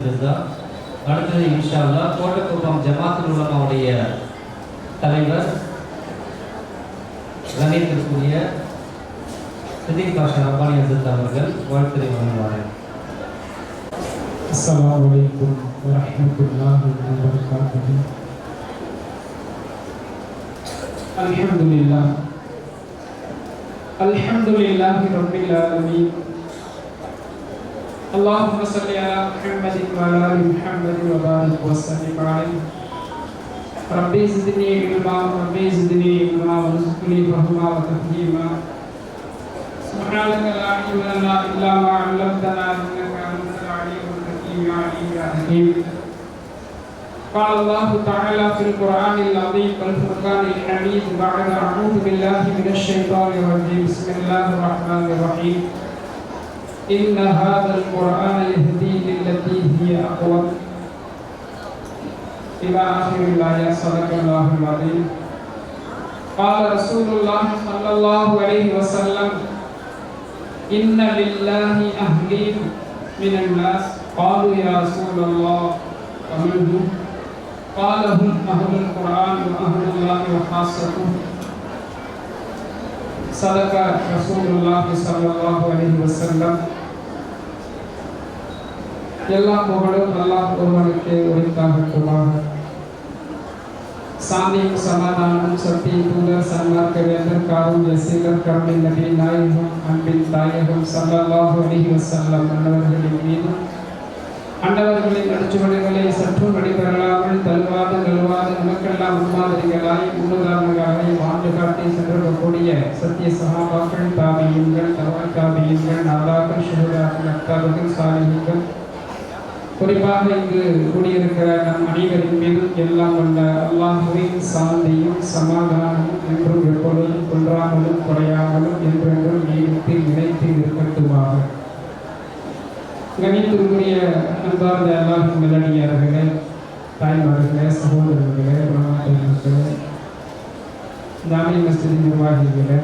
இருந்தார் அடுத்தது இன்ஷா அல்லாஹ் கோட்டக்குப்பம் ஜமாத்துல் உலமாவுடைய தலைவர் கணித்திற்குரிய சிதிக் பாஷா ரப்பானி அசத் அவர்கள் வாழ்த்துறை வழங்குவார்கள் السلام عليكم ورحمة الله وبركاته الحمد لله الحمد لله رب العالمين اللهم صل على محمد وعلى آل محمد وبارك وسلم عليه. ربي زدني علما ربي زدني علما وارزقني فهما وتفهيما. سبحانك لا علم لنا إلا ما علمتنا إنك أنت العليم الحكيم عليم يا حكيم. قال الله تعالى في القرآن العظيم والفرقان الحميد بعد أعوذ بالله من الشيطان الرجيم. بسم الله الرحمن الرحيم. إن هذا القرآن يهدي للتي هي اقوم إلى آخر الآية صدق الله العظيم. قال رسول الله صلى الله عليه وسلم إن لله أهلين من الناس. قالوا يا رسول الله ومن هم قال هم أهل القرآن وأهل الله وخاصته. صدق رسول الله صلى الله عليه وسلم. எல்லா புகழும் அல்லாஹ் ஒருவனுக்கு உரித்தாகட்டுமாக சாந்தியும் சமாதானம் சக்தி தூதர் சன்மார்க்க வேந்தர் காரும் யசீலர் கருணை நபி நாயகம் அன்பின் தாயகம் சல்லல்லாஹு அலிஹி வசல்லம் அன்னவர்களின் மீது அண்டவர்களின் நடுச்சுவடுகளை சற்றும் வழிபெறலாமல் தழுவாது நழுவாது நமக்கெல்லாம் முன்மாதிரிகளாய் முன்னுதாரணங்களாய் வாழ்ந்து காட்டி சென்றிருக்கக்கூடிய சத்திய சகாபாக்கள் தாபியங்கள் தவறு தாபியங்கள் நாதாக்கள் சுகராக்கள் அக்தாபர்கள் சாலிகள் குறிப்பாக இங்கு கூடியிருக்கிற நம் அனைவரின் மீது எல்லாம் கொண்ட அல்லாஹுவின் சாந்தியும் சமாதானமும் என்றும் எப்பொழுதும் குன்றாமலும் குறையாமலும் என்றென்றும் நீடித்து நிலைத்து இருக்கட்டுமாக. கணித்திற்குரிய அன்பார்ந்த அல்லாஹின் மெலடியார்களே தாய்மார்களே சகோதரர்களே பிரமாதர்களே ஜாமி மஸ்ஜித் நிர்வாகிகளே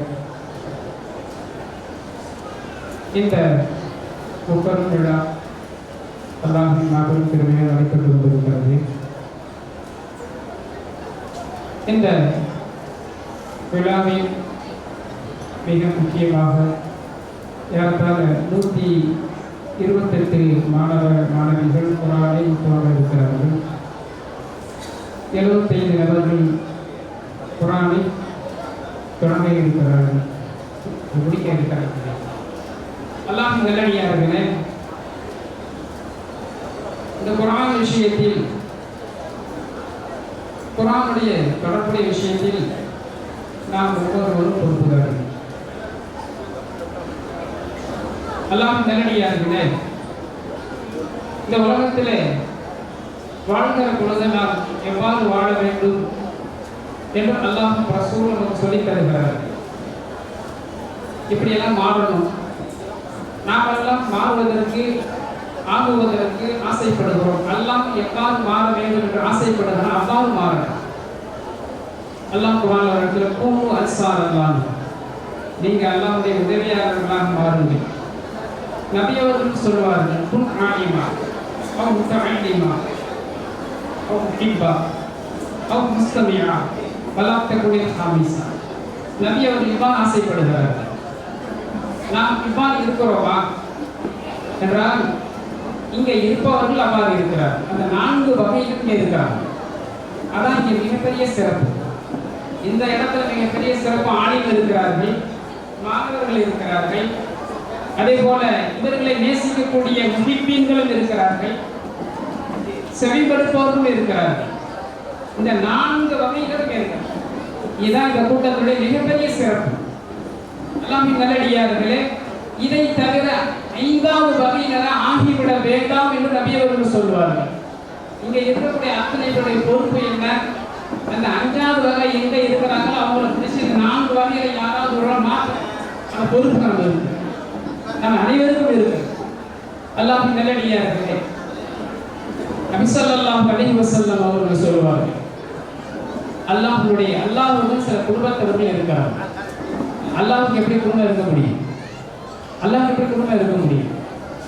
இந்த முப்பெரும் விழா அல்லாஹின் மாபெரும் பெருமையை நடைபெற்று கொண்டிருக்கிறது இந்த விழாவில் மிக முக்கியமாக ஏறத்தாழ நூற்றி இருபத்தெட்டு மாணவ மாணவிகள் குரானை துவங்க இருக்கிறார்கள் எழுபத்தைந்து நபர்கள் குரானை தொடங்க இருக்கிறார்கள். முடிக்க இருக்கிறார்கள். அல்லாஹ் நல்லடியார்களே இந்த குரான் விஷயத்தில் குரானுடைய தொடர்புடைய விஷயத்தில் நாம் ஒவ்வொருவரும் எல்லாம் அல்லாம் நல்லடியார்களே இந்த உலகத்திலே வாழ்கிற பொழுது நாம் எவ்வாறு வாழ வேண்டும் என்று அல்லாஹ் ரசூல் நமக்கு சொல்லித் தருகிறார். இப்படியெல்லாம் மாறணும். நாமெல்லாம் மாறுவதற்கு ஆகுவதற்கு ஆசைப்படுகிறோம். அல்லாம் எவ்வாறு மாற வேண்டும் என்று ஆசைப்படுகிறோம் அவ்வாறு மாறணும் அல்லாம் குரான் ஒரு பூமு அல்சார் அல்லாம் நீங்க அல்லாவுடைய உதவியாளர்களாக மாறுங்கள். நபியவர்கள் சொல்வார்கள் புன் ஆலிமா அவ் முத்தஅல்லிமா அவ் ஹிப்பா அவ் முஸ்தமியா வலாத்த ஹாமிசா. நபி அவர்கள் இவ்வாறு ஆசைப்படுகிறார்கள். நாம் இவ்வாறு இருக்கிறோமா? என்றால் இங்கே இருப்பவர்கள் அவ்வாறு இருக்கிறார் அந்த நான்கு வகையிலும் இருக்கிறார் அதான் இங்கே மிகப்பெரிய சிறப்பு. இந்த இடத்துல மிகப்பெரிய சிறப்பு ஆணிகள் இருக்கிறார்கள் மாணவர்கள் இருக்கிறார்கள். அதே போல இவர்களை நேசிக்கக்கூடிய முகிப்பீன்களும் இருக்கிறார்கள். செவிப்படுப்பவர்களும் இருக்கிறார்கள். இந்த நான்கு வகைகளும் இருக்கிறார் இதுதான் இந்த கூட்டத்துடைய மிகப்பெரிய சிறப்பு. எல்லாமே நல்லடியார்களே இதை தவிர ஐந்தாவது வகையினரா ஆகிவிட வேண்டாம் என்று நபியவர்கள் சொல்வார்கள். இங்க இருக்கக்கூடிய அத்தனை பேருடைய பொறுப்பு என்ன? அந்த அஞ்சாவது வகை எங்க இருக்கிறாங்களோ அவங்களை பிடிச்சி நான்கு வகையில யாராவது ஒரு மாற்ற அந்த பொறுப்பு நம்ம இருக்கு. நம்ம அனைவருக்கும் இருக்கு. அல்லாஹ் நல்லடியார்களே நபிசல்லாஹ் அலைஹி வசல்லம் அவர்கள் சொல்வார்கள். அல்லாஹ்வுடைய அல்லாஹ் சில குடும்பத்தவர்கள் இருக்கிறார்கள். அல்லாஹுக்கு எப்படி குடும்பம் இருக்க முடியும்? அல்லாஹ் எப்படி குடும்பம் இருக்க முடியும்?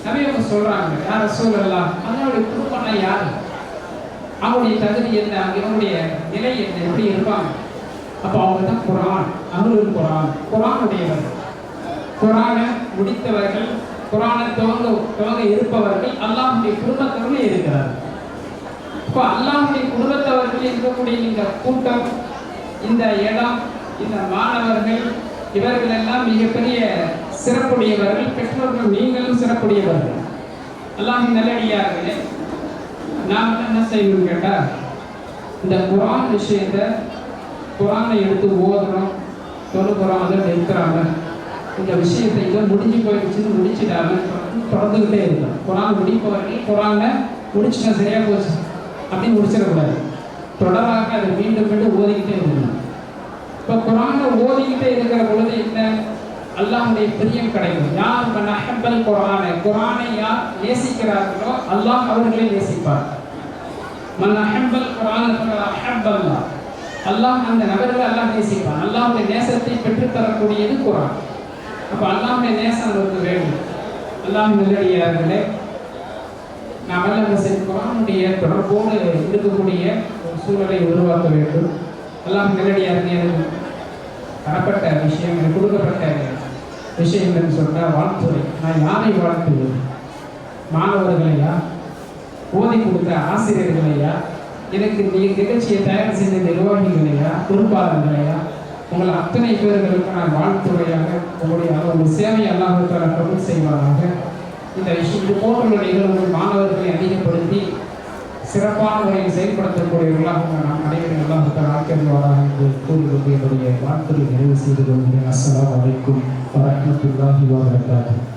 நபி அவங்க சொல்றாங்க யார் சூழலாம் அதனுடைய குடும்பம்னா யார்? அவங்களுடைய தகுதி என்ன? அவங்களுடைய நிலை என்ன? எப்படி இருப்பாங்க? அப்போ அவங்க தான் குரான் அருள் குரான். குரானுடையவர். குரானை முடித்தவர்கள் குரானை துவங்க துவங்க இருப்பவர்கள் அல்லாஹுடைய குடும்பத்தவர்கள் இருக்கிறார் இப்போ அல்லாஹுடைய குடும்பத்தவர்கள் இருக்கக்கூடிய இந்த கூட்டம் இந்த இடம் இந்த மாணவர்கள் இவர்கள் எல்லாம் மிகப்பெரிய சிறப்புடையவர்கள் பெற்றோர்கள் நீங்களும் சிறப்புடையவர்கள். அல்லாஹ் நல்லடியார்களே நாம் என்ன செய்யணும் கேட்டால் இந்த குரான் விஷயத்தை குரானை எடுத்து ஓதுறோம் தொழுகிறோம் அதை நிறுத்துறாங்க. இந்த விஷயத்தை இதை முடிஞ்சு போயிடுச்சுன்னு முடிச்சிடாம தொடர்ந்துக்கிட்டே இருக்கும். குரான் முடிப்ப வரைக்கும் குரானை முடிச்சுட்டா சரியாக போச்சு. அப்படின்னு முடிச்சிடக்கூடாது. தொடராக அதை மீண்டும் மீண்டும் ஓதிக்கிட்டே இருக்கணும். இப்போ குரானை ஓதிக்கிட்டே இருக்கிற பொழுது என்ன? அல்லாஹுடைய பிரியம் கிடைக்கும். யார் மன் அஹப்பல் குரானை குரானை யார் நேசிக்கிறார்களோ அல்லாஹ் அவர்களை நேசிப்பார். மன் அஹப்பல் குரான் அஹப்பல்லா அல்லாஹ் அந்த நபர்களை அல்லாஹ் நேசிப்பான். அல்லாஹுடைய நேசத்தை பெற்றுத்தரக்கூடியது குரான் அப்போ அல்லாஹுடைய நேசம் நமக்கு வேண்டும் அல்லாஹ் நல்லடியார்களே நாம் எல்லாம் என்ன செய்ய குரானுடைய தொடர்போடு இருக்கக்கூடிய ஒரு சூழலை உருவாக்க வேண்டும். அல்லாஹ் நல்லடியார்கள் எனக்கு தரப்பட்ட விஷயம் எனக்கு கொடுக்கப்பட்ட விஷயம் என்னன்னு சொன்னால் வாழ்த்துறை. நான் யாரை வாழ்த்துவேன் மாணவர்களையா ஓதி கொடுத்த ஆசிரியர்களையா எனக்கு நீ நிகழ்ச்சியை தயார் செய்த நிர்வாகிகளையா பொறுப்பாளர்களையா உங்களை அத்தனை பேர்களுக்கு நான் வாழ்த்துறையாக உங்களுடைய ஒரு சேவையை அல்லாமல் கபூல் செய்வாராக. இந்த இது போன்ற நிகழ்வுகள் மாணவர்களை அதிகப்படுத்தி சிறப்பான முறையில் செயல்படுத்தக்கூடியவர்களாக நாம் அனைவரும் அல்லாஹால ஆக்கிரமிவாராக என்று கூறிக்கொண்டு என்னுடைய வாழ்த்துறை நிறைவு செய்து கொள்கிறேன். அஸ்லாம் அலைக்கும். വറഹമത്തുള്ളാഹി വബറകാതുഹു